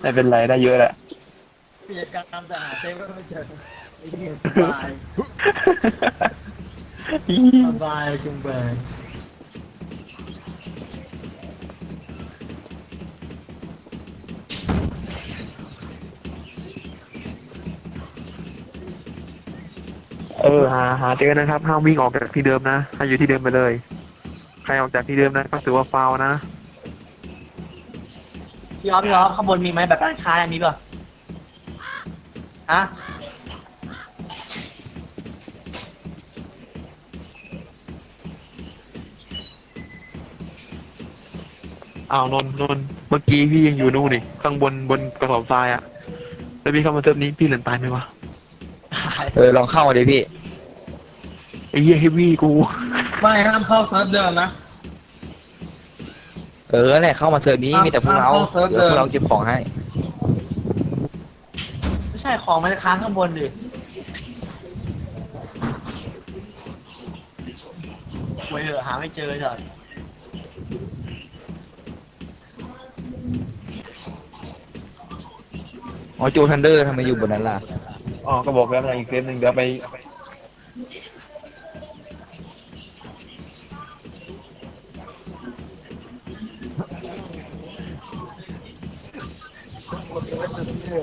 ไม่เป็นไรได้เยอะแหละกิจกรรมแต่หาเซฟก็ไม่เจอไอ้เหี้ยสบายสบายจุงเบยเออหาหาเจอนะครับห้ามวิ่งออกจากที่เดิมนะให้อยู่ที่เดิมไปเลย ใครออกจากที่เดิมนะก็ถือว่าฟาวล์นะ พี่ออฟพี่ออฟข้างบนมีไหมแบบร้านค้าอันนี้ป่ะฮะอ้าวนนท์นนท์เมื่อกี้พี่ยังอยู่นู่นนี่ข้างบนบนกระสอบทรายอะแล้วพี่เข้ามาเทิมนี้พี่เหลือตายไหมวะเออลองเข้ามาดิพี่ไอ้เหี้ยเฮฟวี่กู ไม่ห้ามเข้าเซิร์ฟเดิมนะ เออแหละเข้ามาเซิร์ฟนี้มีแต่พวกเราเข้าเซิร์ฟเดี๋ยวพวกเดิมเราเก็บของให้ ไม่ใช่ของมันจะค้างข้างบนดิไว้เถอะหาไม่เจอเถอะอ๋อโจทันเดอร์ทำไมอยู่บนนั้นล่ะ อ๋อก็บอกแล้วไงอีกเซฟหนึ่งเดี๋ยวไป อา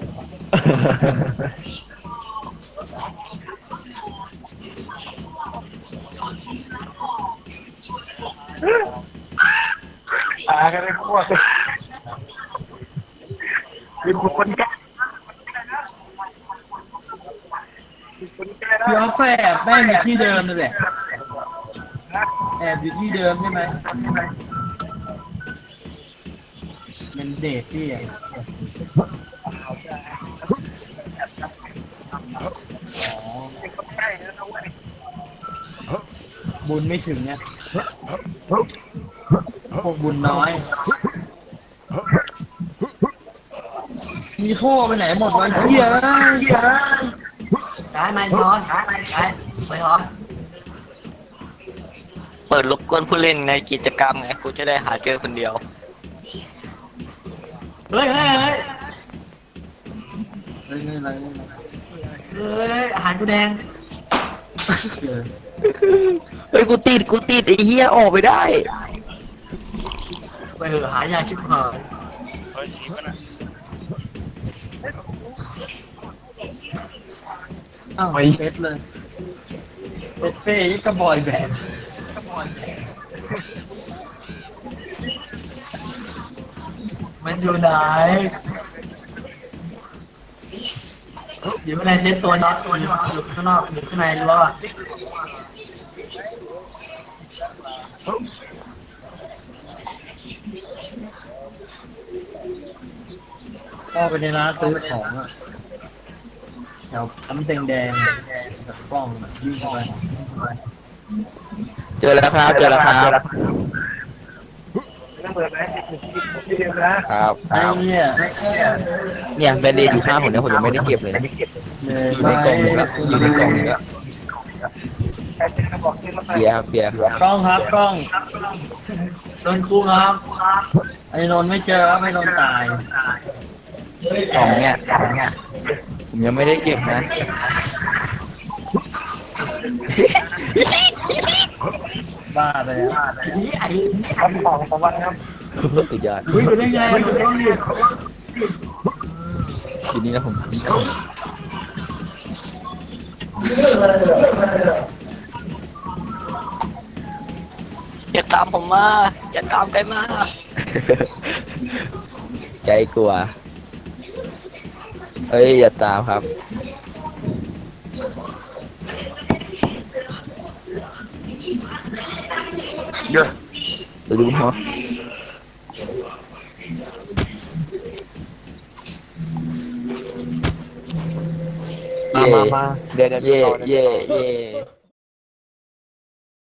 กันเลยพวกมีคนแก่พี่ออฟก็แอบแม่งอยู่ที่เดิมนั่นแหละ แอบอยู่ที่เดิมใช่ไหมมันเดทพี่อะ บุญไม่ถึงเนี่ยพวกบุญน้อยมีโค้ไปไหนหมดวะเหี้ยเอ้ยย้ายไม้ทอนย้ายย้ายไม้ทอนเปิดรบกวนผู้เล่นในกิจกรรมไงกูจะได้หาเจอคนเดียว เฮ้ยเฮ้ยเฮ้ยเฮ้ยไม่เป็นไรไม่เป็นไรเฮ้ยอาหารกูแดง เออ เฮ้ยกูติดกูติดไอ้เหี้ยออกไปได้ไว้เถอะหายากชิบหายอ้าวเฟสเลยเฟสเฟ่ยี่กระบอยแบนด์มันอยู่ไหนอยู่ข้างในเซฟโซนน็อตอยู่ข้างนอกอยู่ข้างในรั้วอะ เข้าไปในร้านซื้อของอะแถวปั๊มแดงๆอะแบบกล้องอะวิ่งเข้าไปเจอแล้วครับ เจอแล้วครับครับไอ้เนี่ยเนี่ยแบนเดนอยู่ข้างผมเนี่ยผมยังไม่ได้เก็บเลยนะอยู่ในกล่องหนึงแล้วอยู่ในกล่องหนึงแล้วเบียร์ครับเบียร์กล้องครับกล้องโดนครูครับ ไอ้นนท์ไม่เจอครับไอ้นนท์ตาย กล่องเนี่ยผมยังไม่ได้เก็บนะ บ้าไปแล้วไอ้นี่ไอ้สุดยอดเฮ้ยอยู่ได้ไงมันต้องทีนี้นะผมอย่าตามผมมา อย่าตามใครมา ใจกลัว เอ้ยอย่าตามครับ เยอะเดี๋ยวดูเนาะมามามาเดี๋ยวเดี๋ยวเย่ต่อเดี๋ยวเย่เย่